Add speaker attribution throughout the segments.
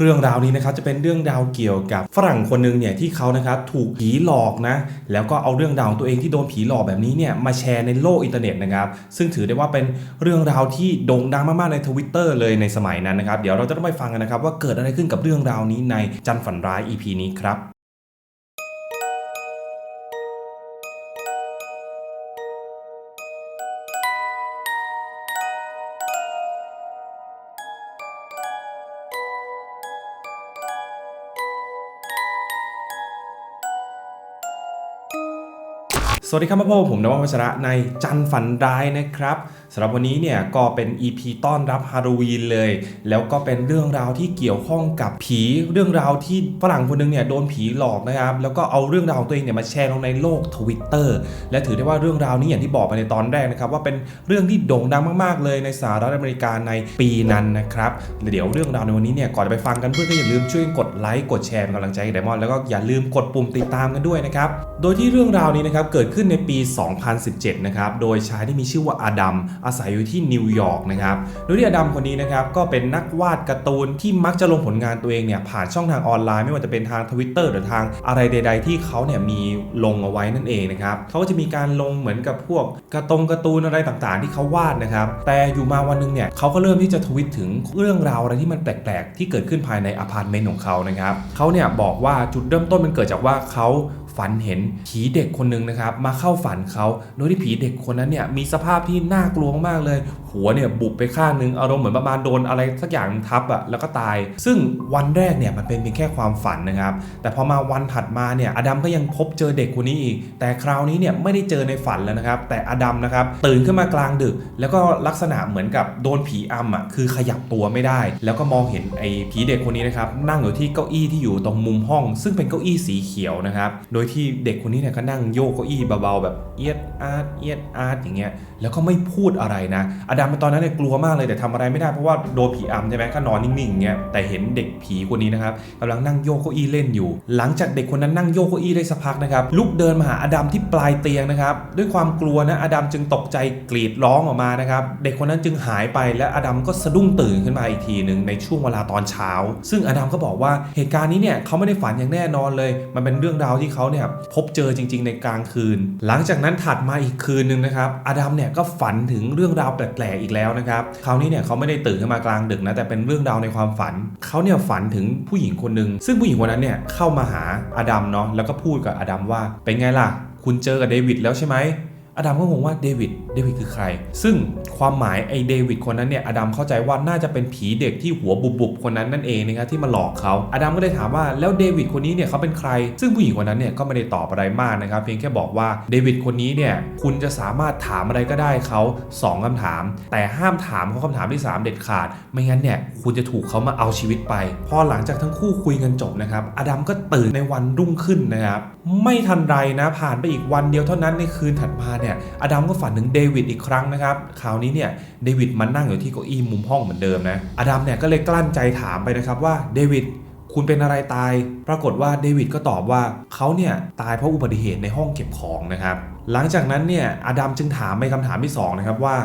Speaker 1: เรื่องราวนี้นะครับจะเป็นเรื่องราวเกี่ยวกับฝรั่งคนหนึ่งเนี่ยที่เขานะครับถูกผีหลอกนะแล้วก็เอาเรื่องราวของตัวเองที่โดนผีหลอกแบบนี้เนี่ยมาแชร์ในโลกอินเทอร์เน็ตนะครับซึ่งถือได้ว่าเป็นเรื่องราวที่โด่งดังมากๆในทวิตเตอร์เลยในสมัยนั้นนะครับเดี๋ยวเราจะต้องไปฟังกันนะครับว่าเกิดอะไรขึ้นกับเรื่องราวนี้ในจันฝันร้าย EP นี้ครับ สวัสดีครับพ่อผมนวัชระในจันฝันร้ายนะครับสำหรับวันนี้เนี่ยก็เป็น EP ต้อนรับฮาโลวีนเลย แล้วก็เป็นเรื่องราวที่เกี่ยวข้องกับผีเรื่องราวที่ฝรั่งคนหนึงเนี่ยโดนผีหลอกนะครับแล้วก็เอาเรื่องราวของตัวเองเนี่ยมาแชร์ลงในโลก Twitter และถือได้ว่าเรื่องราวนี้อย่างที่บอกไปในตอนแรกนะครับว่าเป็นเรื่องที่โด่งดังมากๆ เลยในสหรัฐอเมริกาในปีนั้นนะครับเดี๋ยวเรื่องราวในวันนี้เนี่ยก่อนจะไปฟังกันเพื่อนก็อย่าลืมช่วยกดไลค์กดแชร์เป็นกำลังใจให้ไดมอนด์แล้วก็อย่าลืมกดปุ่มติดตามกันด้วยนะครับโดยที่เรื่องราวนี้นะครับเกิดขึ้นในปี 2017 นะครับ โดยชายที่มีชื่อว่าอดัมอาศัยอยู่ที่นิวยอร์กนะครับ โดยที่อดัมคนนี้นะครับก็เป็นนักวาดการ์ตูนที่มักจะลงผลงานตัวเองเนี่ยผ่านช่องทางออนไลน์ ไม่ว่าจะเป็นทาง Twitter หรือทางอะไรใด ๆ ที่เขาเนี่ยมีลงเอาไว้นั่นเองนะครับเขาก็จะมีการลงเหมือนกับพวกการ์ตงการ์ตูนอะไรต่างๆ ที่เขาวาดนะครับ แต่อยู่มาวันหนึงเนี่ยเขาก็เริ่มที่จะทวิตถึงเรื่องราวอะไรที่มันแปลกๆ ที่เกิดขึ้นภายในอพาร์ตเมนต์ของเขานะครับเขาเนี่ยบอกว่าจุดเริ่มต้นมันเกิดจากว่าเขา ฝันเห็นผีเด็กคนหนึ่งนะครับมาเข้าฝันเขาโดยที่ผีเด็กคนนั้นเนี่ยมีสภาพที่น่ากลัวมากเลย หัวเนี่ยบุบไปข้างนึงอารมณ์เหมือนประมาณโดนอะไรสักอย่างทับอะแล้วก็ตาย ซึ่งวันแรกเนี่ยมันเป็นเพียงแค่ความฝันนะครับ แต่พอมาวันถัดมาเนี่ยอดัมก็ยังพบเจอเด็กคนนี้อีก แต่คราวนี้เนี่ยไม่ได้เจอในฝันแล้วนะครับ แต่อดัมนะครับตื่นขึ้นมากลางดึก แล้วก็ลักษณะเหมือนกับโดนผีอำอะคือขยับตัวไม่ได้ แล้วก็มองเห็นไอ้ผีเด็กคนนี้นะครับนั่งอยู่ที่เก้าอี้ที่อยู่ตรงมุมห้อง ซึ่งเป็นเก้าอี้สีเขียวนะครับ โดยที่เด็กคนนี้เนี่ยก็นั่งโยกเก้าอี้เบาๆแบบเอียดอาร์ตเอียดอาร์ตอย่างเงี้ย แล้วก็ไม่พูดอะไรนะอดัมตอนนั้นเนี่ยกลัวมากเลยแต่ทำอะไรไม่ได้เพราะว่าโดนผีอำใช่ไหมก็นอนนิ่งๆอย่างเงี้ยแต่เห็นเด็กผีคนนี้นะครับกำลังนั่งโยกเก้าอี้เล่นอยู่ หลังจากเด็กคนนั้นนั่งโยกเก้าอี้ได้สักพักนะครับลุกเดินมาหาอดัมที่ปลายเตียงนะครับด้วยความกลัวนะอดัมจึงตกใจกรีดร้องออกมานะครับเด็กคนนั้นจึงหายไปและอดัมก็สะดุ้งตื่นขึ้นมาอีกทีหนึ่งในช่วงเวลาตอนเช้า ซึ่งอดัมก็บอกว่าเหตุการณ์นี้เนี่ยเขาไม่ได้ฝันอย่างแน่นอนเลย มันเป็นเรื่องราวที่เขาเนี่ยพบเจอจริง ๆ ในกลางคืน หลังจากนั้นถัดมาอีกคืนหนึ่งนะครับอดัมเนี่ยก็ฝันถึงเรื่องราวแปลกๆอีกแล้วนะครับคราวนี้เนี่ยเขาไม่ได้ตื่นขึ้นมากลางดึกนะแต่เป็นเรื่องราวในความฝันเขาเนี่ยฝันถึงผู้หญิงคนหนึ่งซึ่งผู้หญิงคนนั้นเนี่ยเข้ามาหาอดัมเนาะแล้วก็พูดกับอดัมว่าเป็นไงล่ะ คุณเจอกับเดวิดแล้วใช่ไหม อดัมก็งงว่าเดวิดเดวิดคือใคร ซึ่งความหมายไอเดวิดคนนั้นเนี่ยอดัมเข้าใจว่าน่าจะเป็นผีเด็กที่หัวบุบๆคนนั้นนั่นเองนะครับที่มาหลอกเขาอดัมก็เลยถามว่าแล้วเดวิดคนนี้เนี่ยเขาเป็นใคร ซึ่งผู้หญิงคนนั้นเนี่ยก็ไม่ได้ตอบอะไรมากนะครับเพียงแค่บอกว่าเดวิดคนนี้เนี่ยคุณจะสามารถถามอะไรก็ได้เขาสองคำถาม แต่ห้ามถามเขาคำถามที่สามเด็ดขาด ไม่งั้นเนี่ยคุณจะถูกเขามาเอาชีวิตไป พอหลังจากทั้งคู่คุยกันจบนะครับอดัมก็ตื่นในวันรุ่งขึ้นนะครับไม่ทันไรนะผ่านไปอีกวันเดียวเท่านั้นในคืนถัดมาเนี่ยอดัมก็ฝันถึงเดวิดอีกครั้งนะครับคราวนี้เนี่ยเดวิดมานั่งอยู่ที่เก้าอี้มุมห้องเหมือนเดิมนะอดัมเนี่ยก็เลยกลั้นใจถามไปนะครับว่าเดวิดคุณเป็นอะไรตาย ปรากฏว่าเดวิดก็ตอบว่าเขาเนี่ยตายเพราะอุบัติเหตุในห้องเก็บของนะครับ หลังจากนั้นเนี่ยอดัมจึงถามไปคำถามที่สองนะครับว่า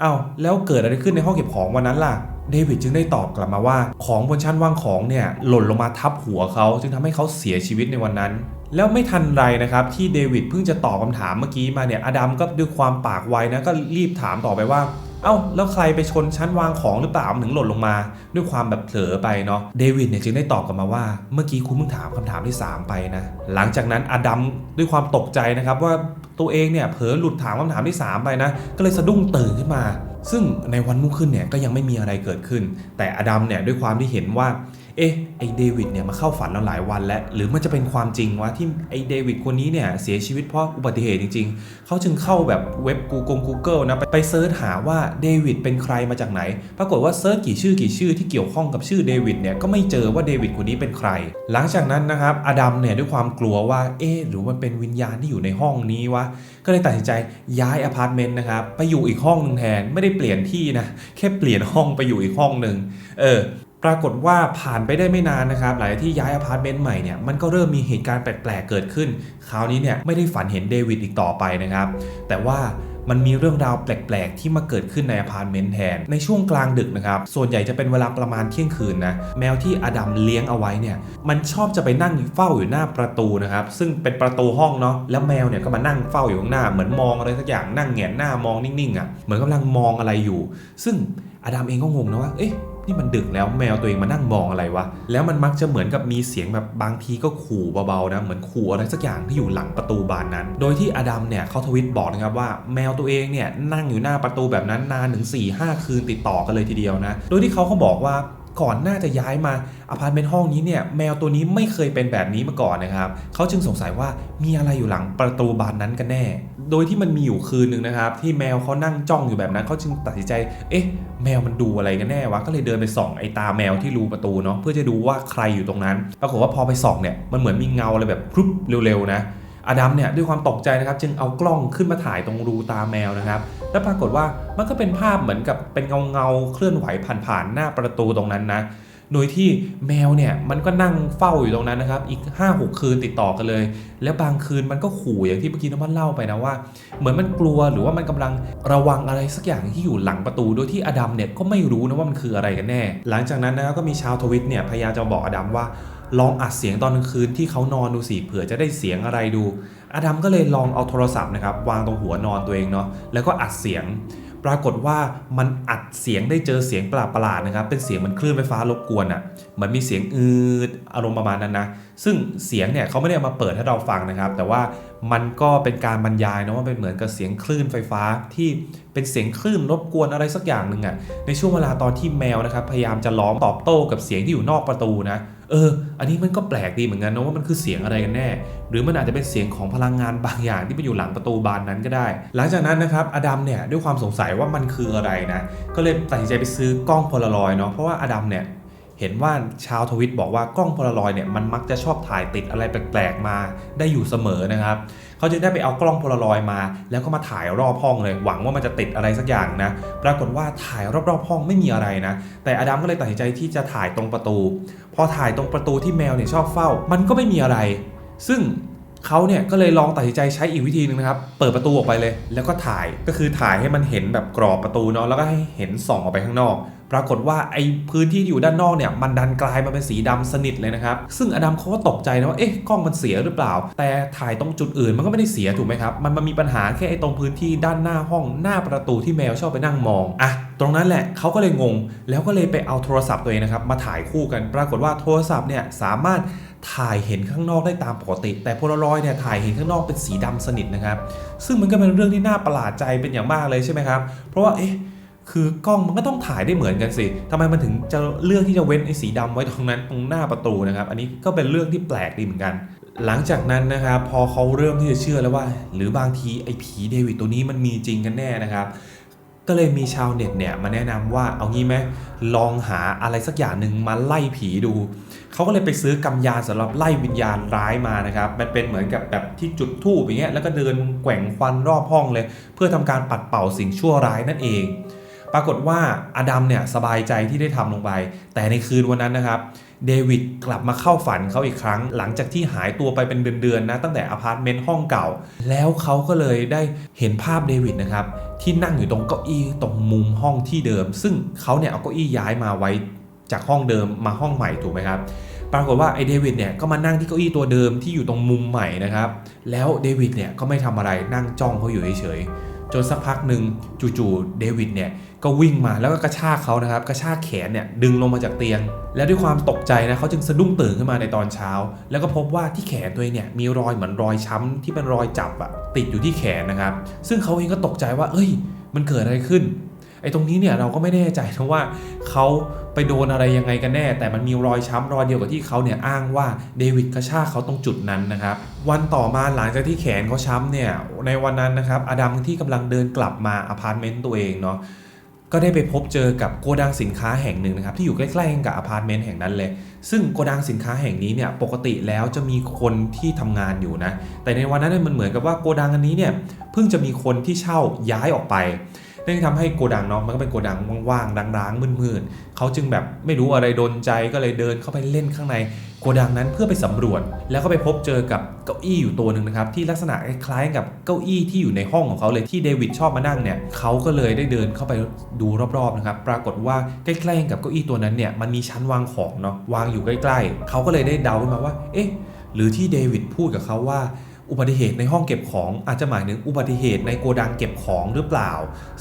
Speaker 1: เอ้าแล้วเกิดอะไรขึ้นในห้องเก็บของวันนั้นล่ะ เดวิดจึงได้ตอบกลับมาว่า ของบนชั้นวางของเนี่ยหล่นลงมาทับหัวเขาจึงทำให้เขาเสียชีวิตในวันนั้น แล้วไม่ทันไรนะครับที่เดวิดเพิ่งจะตอบคำถามเมื่อกี้มาเนี่ยอดัมก็ด้วยความปากไวนะก็รีบถามต่อไปว่า เอ้าแล้วใครไปชนชั้นวางของหรือเปล่ามันถึงหล่นลงมา ด้วยความแบบเผลอไปเนาะเดวิดเนี่ยจึงได้ตอบกลับมาว่า เมื่อกี้คุณเพิ่งถามคำถามที่ 3 ไปนะหลังจากนั้นอดัมด้วยความตกใจนะครับว่าตัวเองเนี่ยเผลอหลุดถามคำถามที่ 3 ไปนะก็เลยสะดุ้งตื่นขึ้นมา ซึ่งในวันรุ่งขึ้นเนี่ยก็ยังไม่มีอะไรเกิดขึ้น แต่อดัมเนี่ยด้วยความที่เห็นว่า เอ๊ะไอเดวิดเนี่ยมาเข้าฝันเราหลายวันแล้ว หรือมันจะเป็นความจริงวะที่ไอเดวิดคนนี้เนี่ยเสียชีวิตเพราะอุบัติเหตุจริง ๆ เขาจึงเข้าแบบเว็บ Google Google นะไปไปเซิร์ชหาว่าเดวิดเป็นใครมาจากไหน ปรากฏว่าเซิร์ชกี่ชื่อกี่ชื่อที่เกี่ยวข้องกับชื่อเดวิดเนี่ยก็ไม่เจอว่าเดวิดคนนี้เป็นใคร หลังจากนั้นนะครับอดัมเนี่ยด้วยความกลัวว่าเอ๊ะหรือมันเป็นวิญญาณที่อยู่ในห้องนี้วะก็เลยตัดสินใจย้ายอพาร์ตเมนต์นะครับไปอยู่อีกห้องหนึ่งแทนไม่ได้เปลี่ยนที่นะแค่เปลี่ยนห้องไปอยู่อีกห้องหนึ่งเออ ปรากฏว่าผ่านไปได้ไม่นานนะครับ หลากที่ย้ายอพาร์ตเมนต์ใหม่เนี่ยมันก็เริ่มมีเหตุการณ์แปลกๆเกิดขึ้น คราวนี้เนี่ยไม่ได้ฝันเห็นเดวิดอีกต่อไปนะครับ แต่ว่ามันมีเรื่องราวแปลกๆ ที่มาเกิดขึ้นในอพาร์ตเมนต์แทน ในช่วงกลางดึกนะครับ ส่วนใหญ่จะเป็นเวลาประมาณเที่ยงคืนนะ แมวที่อดัมเลี้ยงเอาไว้เนี่ย มันชอบจะไปนั่งเฝ้าอยู่หน้าประตูนะครับ ซึ่งเป็นประตูห้องเนาะ แล้วแมวเนี่ยก็มานั่งเฝ้าอยู่ข้างหน้า เหมือนมองอะไรสักอย่าง นั่งแหงนหน้ามองนิ่งๆอะ เหมือนกำลังมองอะไรอยู่ ซึ่งอดัมเองก็งงนะว่า เอ๊ะ นี่มันดึกแล้วแมวตัวเองมานั่งมองอะไรวะ แล้วมันมักจะเหมือนกับมีเสียงแบบบางทีก็ขู่เบาๆนะเหมือนขู่อะไรสักอย่างที่อยู่หลังประตูบานนั้น โดยที่อดัมเนี่ยเขาทวิตบอกนะครับว่าแมวตัวเองเนี่ยนั่งอยู่หน้าประตูแบบนั้นนานถึง4 5 คืนติดต่อกันเลยทีเดียวนะ โดยที่เขาเขาบอกว่า ก่อนหน้าจะย้ายมาอพาร์ตเมนต์ห้องนี้เนี่ยแมวตัวนี้ไม่เคยเป็นแบบนี้มาก่อนนะครับเขาจึงสงสัยว่ามีอะไรอยู่หลังประตูบานนั้นกันแน่ โดยที่มันมีอยู่คืนหนึ่งนะครับที่แมวเขานั่งจ้องอยู่แบบนั้นเขาจึงตัดสินใจ เอ๊ะ แมวมันดูอะไรกันแน่วะก็เลยเดินไปส่องไอ้ตาแมวที่รูประตูเนาะเพื่อจะดูว่าใครอยู่ตรงนั้นปรากฏว่าพอไปส่องเนี่ยมันเหมือนมีเงาอะไรแบบพรุบเร็วๆนะ อดัมเนี่ยด้วยความตกใจนะครับจึงเอากล้องขึ้นมาถ่ายตรงรูตาแมวนะครับ แล้วปรากฏว่ามันก็เป็นภาพเหมือนกับเป็นเงาเงาเคลื่อนไหวผ่านๆหน้าประตูตรงนั้นนะโดยที่แมวเนี่ยมันก็นั่งเฝ้าอยู่ตรงนั้นนะครับ อีก 5-6 คืนติดต่อกันเลย แล้วบางคืนมันก็ขู่อย่างที่เมื่อกี้น้ำมันเล่าไปนะว่า เหมือนมันกลัวหรือว่ามันกำลังระวังอะไรสักอย่างที่อยู่หลังประตู โดยที่อดัมเนี่ยก็ไม่รู้นะว่ามันคืออะไรกันแน่ หลังจากนั้นนะครับก็มีชาวทวิตเนี่ยพยายามจะบอกอดัมว่า ลองอัดเสียงตอนกลางคืนที่เขานอนดูสิเผื่อจะได้เสียงอะไรดู อดัมก็เลยลองเอาโทรศัพท์นะครับวางตรงหัวนอนตัวเองเนาะแล้วก็อัดเสียง ปรากฏว่ามันอัดเสียงได้เจอเสียงประหลาดๆนะครับ เป็นเสียงเหมันคลื่นไฟฟ้ารบกวนอะ่ะเหมือนมีเสียงอืดอารมณ์ประมาณนั้นนะซึ่งเสียงเนี่ยเขาไม่ได้เอามาเปิดให้เราฟังนะครับ แต่ว่า มันก็เป็นการบรรยายนะว่าเป็นเหมือนกับเสียงคลื่นไฟฟ้าที่เป็นเสียงคลื่นรบกวนอะไรสักอย่างหนึ่งอะ่ะในช่วงเวลาตอนที่แมวนะครับพยายามจะล้อมตอบโต้กับเสียงที่อยู่นอกประตูนะเออ อันนี้มันก็แปลกดีเหมือนกันนะว่ามันคือเสียงอะไรกันแน่ หรือมันอาจจะเป็นเสียงของพลังงานบางอย่างที่ไปอยู่หลังประตูบานนั้นก็ได้ หลังจากนั้นนะครับอดัมเนี่ยด้วยความสงสัยว่ามันคืออะไรนะก็เลยตัดสินใจไปซื้อกล้องโพลารอยด์เนาะเพราะว่าอดัมเนี่ย เห็นว่าชาวทวิตบอกว่ากล้องโพลารอยด์เนี่ยมันมักจะชอบถ่ายติดอะไรแปลกๆมาได้อยู่เสมอนะครับเขาจึงได้ไปเอากล้องโพลารอยด์มา แล้วก็มาถ่ายรอบห้องเลยหวังว่ามันจะติดอะไรสักอย่างนะปรากฏว่าถ่ายรอบๆห้องไม่มีอะไรนะ แต่อดัมก็เลยตัดสินใจที่จะถ่ายตรงประตู พอถ่ายตรงประตูที่แมวเนี่ยชอบเฝ้า มันก็ไม่มีอะไร ซึ่ง เขาเนี่ยก็เลยลองตัดสินใจใช้อีกวิธีหนึ่งนะครับ เปิดประตูออกไปเลย แล้วก็ถ่ายก็คือถ่ายให้มันเห็นแบบกรอบประตูเนาะแล้วก็ให้เห็นส่องออกไปข้างนอก ปรากฏว่าไอ้พื้นที่อยู่ด้านนอกเนี่ยมันดันกลายมาเป็นสีดำสนิทเลยนะครับ ซึ่งอดัมเขาก็ตกใจนะว่าเอ๊ะกล้องมันเสียหรือเปล่า แต่ถ่ายตรงจุดอื่นมันก็ไม่ได้เสียถูกไหมครับมันมันมีปัญหาแค่ไอ้ตรงพื้นที่ด้านหน้าห้องหน้าประตูที่แมวชอบไปนั่งมองอะตรงนั้นแหละเขาก็เลยงง แล้วก็เลยไปเอาโทรศัพท์ตัวเองนะครับมาถ่ายคู่กัน ปรากฏว่าโทรศัพท์เนี่ยสามารถ ถ่ายเห็นข้างนอกได้ตามปกติ แต่โพลารอยเนี่ยถ่ายเห็นข้างนอกเป็นสีดำสนิทนะครับ ซึ่งมันก็เป็นเรื่องที่น่าประหลาดใจเป็นอย่างมากเลยใช่ไหมครับ เพราะว่าเอ๊ะคือกล้องมันก็ต้องถ่ายได้เหมือนกันสิทำไมมันถึงจะเลือกที่จะเว้นไอ้สีดำไว้ตรงนั้นตรงหน้าประตูนะครับ อันนี้ก็เป็นเรื่องที่แปลกดีเหมือนกัน หลังจากนั้นนะครับพอเขาเริ่มที่จะเชื่อแล้วว่า หรือบางทีไอ้ผีเดวิดตัวนี้มันมีจริงกันแน่นะครับ ก็เลยมีชาวเน็ตเนี่ยมาแนะนำว่าเอางี้ไหมลองหาอะไรสักอย่างหนึ่งมาไล่ผีดู เขาก็เลยไปซื้อกำยานสำหรับไล่วิญญาณร้ายมานะครับ มันเป็นเหมือนกับแบบที่จุดธูปอย่างเงี้ยแล้วก็เดินแกว่งควันรอบห้องเลย เพื่อทำการปัดเป่าสิ่งชั่วร้ายนั่นเอง ปรากฏว่าอดัมเนี่ยสบายใจที่ได้ทำลงไป แต่ในคืนวันนั้นนะครับเดวิดกลับมาเข้าฝันเขาอีกครั้ง หลังจากที่หายตัวไปเป็นเดือนๆนะตั้งแต่อพาร์ตเมนต์ห้องเก่า แล้วเขาก็เลยได้เห็นภาพเดวิดนะครับ ที่นั่งอยู่ตรงเก้าอี้ตรงมุมห้องที่เดิม ซึ่งเขาเนี่ยเอาเก้าอี้ย้ายมาไว้จากห้องเดิมมาห้องใหม่ถูกไหมครับปรากฏว่าไอเดวิดเนี่ยก็มานั่งที่เก้าอี้ตัวเดิมที่อยู่ตรงมุมใหม่นะครับ แล้วเดวิดเนี่ยก็ไม่ทำอะไรนั่งจ้องเขาอยู่เฉยๆจนสักพักหนึ่งจู่ๆเดวิดเนี่ย ก็วิ่งมาแล้วก็กระชากเขานะครับกระชากแขนเนี่ยดึงลงมาจากเตียง แล้วด้วยความตกใจนะเขาจึงสะดุ้งตื่นขึ้นมาในตอนเช้า แล้วก็พบว่าที่แขนตัวเองเนี่ยมีรอยเหมือนรอยช้ำที่เป็นรอยจับอะติดอยู่ที่แขนนะครับ ซึ่งเขาเองก็ตกใจว่า เอ้ย มันเกิดอะไรขึ้นไอ้ตรงนี้เนี่ยเราก็ไม่แน่ใจนะว่าเขาไปโดนอะไรยังไงกันแน่ แต่มันมีรอยช้ำรอยเดียวกับที่เขาเนี่ยอ้างว่าเดวิดกระชากเขาตรงจุดนั้นนะครับ วันต่อมาหลังจากที่แขนเขาช้ำเนี่ยในวันนั้นนะครับอดัมที่กำลังเดินกลับมาอพาร์ตเมนต์ตัวเองเนาะ ก็ได้ไปพบเจอกับโกดังสินค้าแห่งหนึ่งนะครับที่อยู่ใกล้ๆกับอพาร์ตเมนต์แห่งนั้นเลย ซึ่งโกดังสินค้าแห่งนี้เนี่ยปกติแล้วจะมีคนที่ทำงานอยู่นะแต่ในวันนั้นเนยมันเหมือนกับว่าโกดังอันนี้เนี่ยเพิ่งจะมีคนที่เช่าย้ายออกไป นั่นที่ทำให้โกดังเนาะมันก็เป็นโกดังว่างๆร้างๆมืดๆเขาจึงแบบไม่รู้อะไรโดนใจก็เลยเดินเข้าไปเล่นข้างในโกดังนั้นเพื่อไปสำรวจ แล้วก็ไปพบเจอกับเก้าอี้อยู่ตัวหนึ่งนะครับที่ลักษณะคล้ายๆกับเก้าอี้ที่อยู่ในห้องของเขาเลยที่เดวิดชอบมานั่งเนี่ยเขาก็เลยได้เดินเข้าไปดูรอบๆนะครับปรากฏว่าใกล้ๆกับเก้าอี้ตัวนั้นเนี่ยมันมีชั้นวางของเนาะวางอยู่ใกล้ ๆเขาก็เลยได้เดาขึ้นมาว่า เอ๊ะหรือที่เดวิดพูดกับเขาว่า อุบัติเหตุในห้องเก็บของอาจจะหมายถึงอุบัติเหตุในโกดังเก็บของหรือเปล่า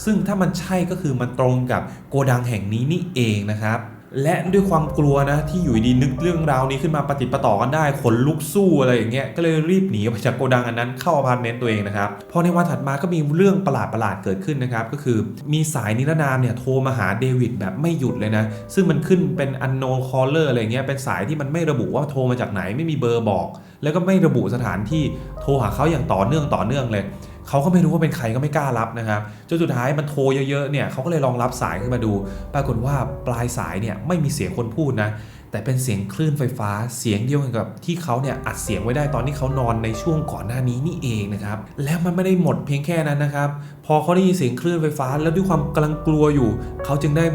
Speaker 1: ซึ่งถ้ามันใช่ก็คือมันตรงกับโกดังแห่งนี้นี่เองนะครับและด้วยความกลัวนะที่อยู่ดีนึกเรื่องราวนี้ขึ้นมาปฏิประต่อกันได้ขนลุกสู้อะไรอย่างเงี้ยก็เลยรีบหนีออกไปจากโกดังอันนั้นเข้าอพาร์ตเมนต์ตัวเองนะครับพอในวันถัดมาก็มีเรื่องประหลาดประหลาดๆเกิดขึ้นนะครับก็คือมีสายนิรนามเนี่ยโทรมาหาเดวิดแบบไม่หยุดเลยนะซึ่งมันขึ้นเป็น unknown caller อะไรเงี้ยเป็นสายที่มันไม่ระบุว่าโทรมาจากไหนไม่มีเบอร์บอก แล้วก็ไม่ระบุสถานที่โทรหาเขาอย่างต่อเนื่องต่อเนื่องเลยเขาก็ไม่รู้ว่าเป็นใครก็ไม่กล้ารับนะครับจนสุดท้ายมันโทรเยอะๆเนี่ยเขาก็เลยลองรับสายขึ้นมาดู ปรากฏว่าปลายสายเนี่ยไม่มีเสียงคนพูดนะแต่เป็นเสียงคลื่นไฟฟ้าเสียงเดียวกันกับที่เขาเนี่ยอัดเสียงไว้ได้ตอนที่เขานอนในช่วงก่อนหน้านี้นี่เองนะครับแล้วมันไม่ได้หมดเพียงแค่นั้นนะครับพอเขาได้ยินเสียงคลื่นไฟฟ้า แล้วด้วยความกำลังกลัวอยู่ เขาจึงได้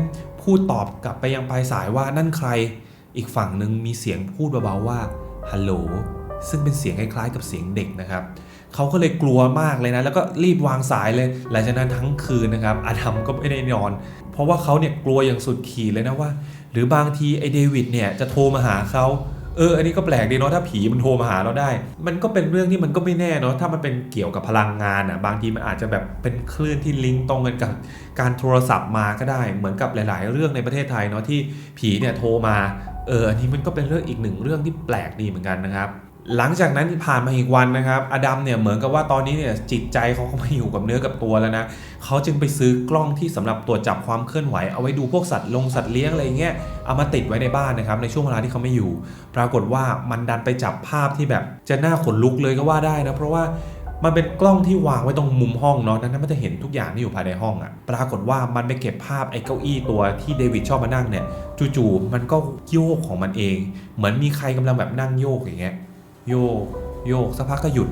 Speaker 1: พูดตอบกลับไปยังปลายสายว่านั่นใคร อีกฝั่งหนึ่งมีเสียงพูดเบาๆว่าฮัลโหล ซึ่งเป็นเสียงคล้ายๆกับเสียงเด็กนะครับเขาก็เลยกลัวมากเลยนะ แล้วก็รีบวางสายเลย หลังจากนั้นทั้งคืนนะครับอาดัมก็ไม่ได้นอน เพราะว่าเขาเนี่ยกลัวอย่างสุดขีดเลยนะว่า หรือบางทีไอเดวิดเนี่ยจะโทรมาหาเขาเออ อันนี้ก็แปลกดีเนาะ ถ้าผีมันโทรมาหาเราได้ มันก็เป็นเรื่องที่มันก็ไม่แน่เนาะ ถ้ามันเป็นเกี่ยวกับพลังงานอะ บางทีมันอาจจะแบบเป็นคลื่นที่ลิงก์ตรงกันกับการโทรศัพท์มาก็ได้ เหมือนกับหลาย ๆ เรื่องในประเทศไทยเนาะที่ผีเนี่ยโทรมา เออ อันนี้มันก็เป็นเรื่องอีกหนึ่งเรื่องที่แปลกดีเหมือนกันนะครับ หลังจากนั้นผ่านมาอีกวันนะครับ อดัมเนี่ยเหมือนกับว่าตอนนี้เนี่ยจิตใจเขาก็ไม่อยู่กับเนื้อกับตัวแล้วนะเขาจึงไปซื้อกล้องที่สำหรับตรวจจับความเคลื่อนไหว เอาไว้ดูพวกสัตว์ลงสัตว์เลี้ยงอะไรเงี้ยเอามาติดไว้ในบ้านนะครับ ในช่วงเวลาที่เขาไม่อยู่ ปรากฏว่ามันดันไปจับภาพที่แบบ จะน่าขนลุกเลยก็ว่าได้นะเพราะว่ามันเป็นกล้องที่วางไว้ตรงมุมห้องเนาะดังนั้นมันจะเห็นทุกอย่างที่อยู่ภายในห้องอะปรากฏว่ามันไปเก็บภาพไอ้เก้าอี้ตัวที่เดวิดชอบมานั่งเนี่ยจู่ๆมันก็โยกของมันเอง เหมือนมีใครกำลังแบบนั่งโยกอย่างเงี้ย โยกโยกสักพักก็หยุด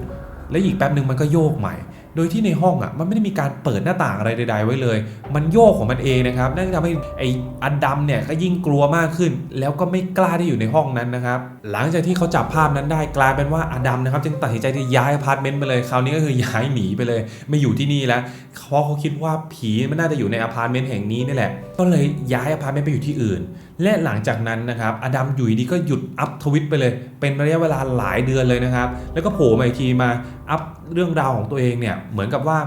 Speaker 1: แล้วอีกแป๊บหนึ่งมันก็โยกใหม่ โดยที่ในห้องอะมันไม่ได้มีการเปิดหน้าต่างอะไรใด ๆ ไว้เลย มันโยกของมันเองนะครับนั่นก็ทำให้ไอ้อันดำเนี่ยก็ยิ่งกลัวมากขึ้น แล้วก็ไม่กล้าที่อยู่ในห้องนั้นนะครับหลังจากที่เขาจับภาพนั้นได้กลายเป็นว่าอดัมนะครับจึงตัดสินใจที่ย้ายอพาร์ตเมนต์ไปเลยคราวนี้ก็คือย้ายหนีไปเลย ไม่อยู่ที่นี่แล้วเพราะเขาคิดว่าผีมันน่าจะอยู่ในอพาร์ตเมนต์แห่งนี้นี่แหละก็เลยย้ายอพาร์ตเมนต์ไปอยู่ที่อื่นและหลังจากนั้นนะครับอดัมอยู่ดีก็หยุดอัพทวิตไปเลย เป็นระยะเวลาหลายเดือนเลยนะครับ แล้วก็โผล่มาอีกทีมาอัพเรื่องราวของตัวเองเนี่ยเหมือนกับว่า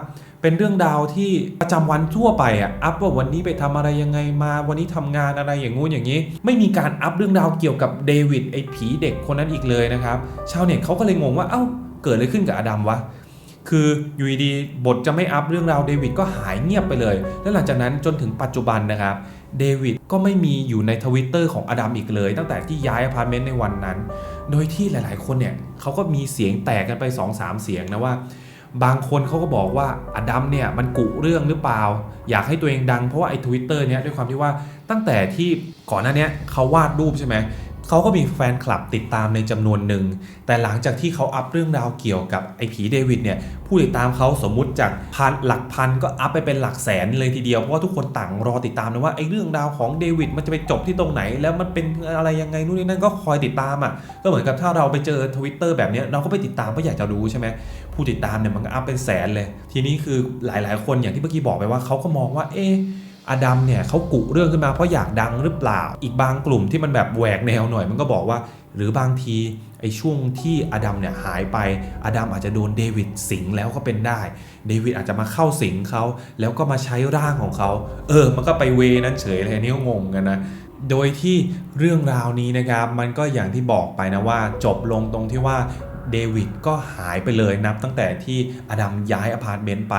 Speaker 1: เป็นเรื่องราวที่ประจำวันทั่วไปอะอัพว่าวันนี้ไปทำอะไรยังไงมาวันนี้ทำงานอะไรอย่างงู้นอย่างนี้ ไม่มีการอัพเรื่องราวเกี่ยวกับเดวิดไอ้ผีเด็กคนนั้นอีกเลยนะครับชาวเน็ตเขาก็เลยงงว่าเอ้าเกิดอะไรขึ้นกับอดัมวะคืออยู่ดีๆบทจะไม่อัพเรื่องราวเดวิดก็หายเงียบไปเลย แล้วหลังจากนั้นจนถึงปัจจุบันนะครับ เดวิดก็ไม่มีอยู่ในทวิตเตอร์ของอดัมอีกเลย ตั้งแต่ที่ย้ายอพาร์ตเมนต์ในวันนั้น โดยที่หลายๆ คนเนี่ยเขาก็มีเสียงแตกกันไป 2-3 เสียงนะว่า บางคนเขาก็บอกว่าอดัมเนี่ยมันกุเรื่องหรือเปล่า อยากให้ตัวเองดังเพราะว่าไอ้ทวิตเตอร์เนี่ยด้วยความที่ว่าตั้งแต่ที่ก่อนหน้านี้เขาวาดรูปใช่ไหม เขาก็มีแฟนคลับติดตามในจำนวนหนึ่ง แต่หลังจากที่เขาอัพเรื่องราวเกี่ยวกับไอ้ผีเดวิดเนี่ย ผู้ติดตามเขาสมมุติจากพันหลักพันก็อัพไปเป็นหลักแสนเลยทีเดียว เพราะว่าทุกคนต่างรอติดตามนะว่าไอ้เรื่องราวของเดวิดมันจะไปจบที่ตรงไหน แล้วมันเป็นอะไรยังไงนู่นนี่นั่นก็คอยติดตามอะ ก็เหมือนกับถ้าเราไปเจอทวิตเตอร์แบบเนี้ยเราก็ไปติดตามเพราะอยากจะรู้ใช่ไหมผู้ติดตามเนี่ยมันก็อัพเป็นแสนเลย ทีนี้คือหลาย ๆ คนอย่างที่เมื่อกี้บอกไปว่าเขาก็มองว่าเอ๊ะ อดัมเนี่ยเขากุเรื่องขึ้นมาเพราะอยากดังหรือเปล่า อีกบางกลุ่มที่มันแบบแหวกแนวหน่อย มันก็บอกว่า หรือบางทีไอ้ช่วงที่อดัมเนี่ยหายไป อดัมอาจจะโดนเดวิดสิงแล้วก็เป็นได้ เดวิดอาจจะมาเข้าสิงเขาแล้วก็มาใช้ร่างของเขา เออ มันก็ไปเวนั้นเฉยเลยนี่ก็งงกันนะโดยที่เรื่องราวนี้นะครับ มันก็อย่างที่บอกไปนะว่า จบลงตรงที่ว่า เดวิดก็หายไปเลยนับตั้งแต่ที่อดัมย้ายอพาร์ตเมนต์ไป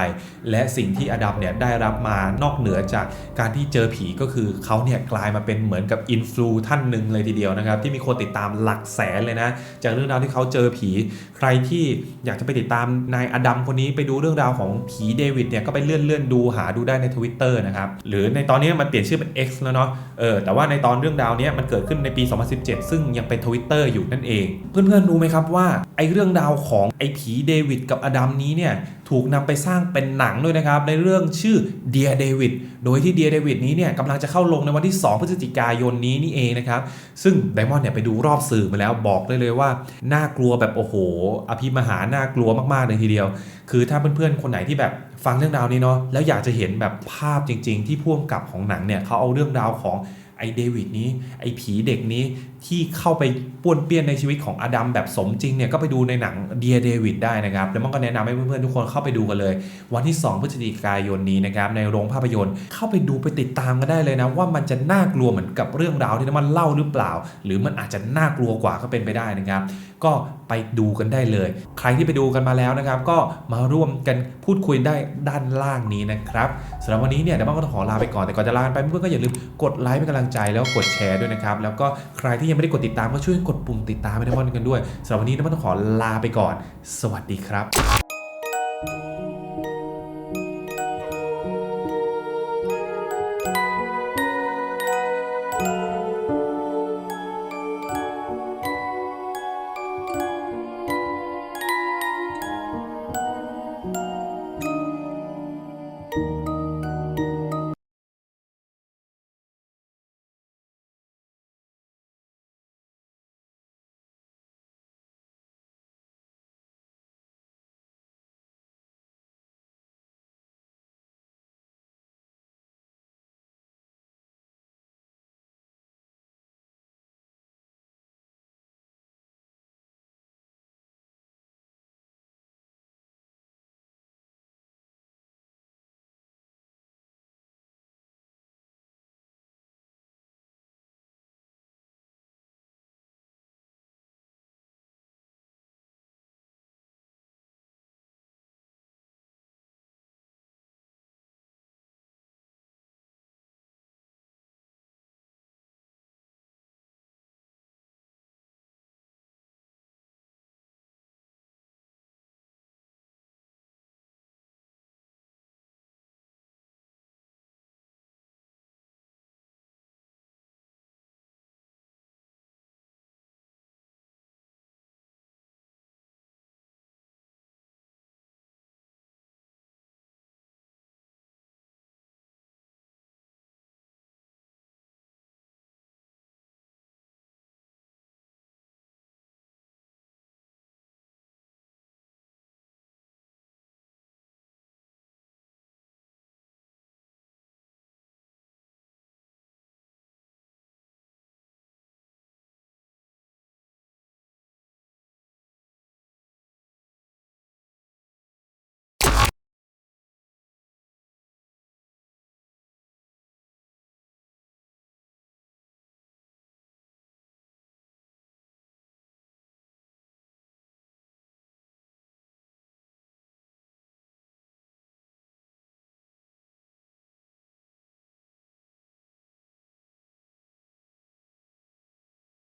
Speaker 1: และสิ่งที่อดัมเนี่ยได้รับมานอกเหนือจากการที่เจอผีก็คือเขาเนี่ยกลายมาเป็นเหมือนกับอินฟลูท่านหนึ่งเลยทีเดียวนะครับ ที่มีคนติดตามหลักแสนเลยนะ จากเรื่องราวที่เขาเจอผี ใครที่อยากจะไปติดตามนายอดัมคนนี้ไปดูเรื่องราวของผีเดวิดเนี่ยก็ไปเลื่อนเลื่อนๆดูหาดูได้ใน Twitter นะครับหรือในตอนนี้มันเปลี่ยนชื่อเป็น X แล้วเนาะเออแต่ว่าในตอนเรื่องราวเนี้ยมันเกิดขึ้นในปี 2017 ซึ่งยังเป็น Twitter อยู่นั่นเอง เพื่อนๆรู้ไหมครับว่าไอเรื่องราวของไอผีเดวิดกับอดัมนี้เนี่ยถูกนำไปสร้างเป็นหนังด้วยนะครับ ในเรื่องชื่อ Dear David โดยที่ Dear David นี้เนี่ยกำลังจะเข้าลงในวันที่ 2 พฤศจิกายนนี้นี่เองนะครับ ซึ่งไดมอนด์เนี่ยไปดูรอบสื่อมาแล้วบอกได้เลยว่า น่ากลัวแบบโอ้โห อภิมหาน่ากลัวมากๆเลยทีเดียว คือถ้าเพื่อนๆคนไหนที่แบบฟังเรื่องราวนี้เนาะแล้วอยากจะเห็นแบบภาพจริง ๆ ที่พ่วงกับของหนังเนี่ยเขาเอาเรื่องราวของ ไอเดวิดนี้ ไอผีเด็กนี้ที่เข้าไปป้วนเปี้ยนในชีวิตของอดัมแบบสมจริงเนี่ยก็ไปดูในหนังเดียเดวิดได้นะครับ แล้วมันก็แนะนำให้เพื่อนๆทุกคนเข้าไปดูกันเลย วันที่ 2 พฤศจิกายนนี้นะครับในโรงภาพยนตร์เข้าไปดูไปติดตามกันได้เลยนะว่ามันจะน่ากลัวเหมือนกับเรื่องราวที่มันเล่าหรือเปล่า หรือมันอาจจะน่ากลัวกว่าก็เป็นไปได้นะครับ ก็ไปดูกันได้เลย ใครที่ไปดูกันมาแล้วนะครับ ก็มาร่วมกันพูดคุยได้ด้านล่างนี้นะครับสำหรับวันนี้เนี่ยเดี๋ยวบ้าก็ต้องขอลาไปก่อนแต่ก่อนจะลาไปเพื่อนก็อย่าลืมกดไลค์เป็นกำลังใจแล้วกดแชร์ด้วยนะครับแล้วก็ใครที่ยังไม่ได้กดติดตามก็ช่วยกดปุ่มติดตามให้ได้บ้านกันด้วยสำหรับวันนี้น้ำมันต้องขอลาไปก่อน สวัสดีครับ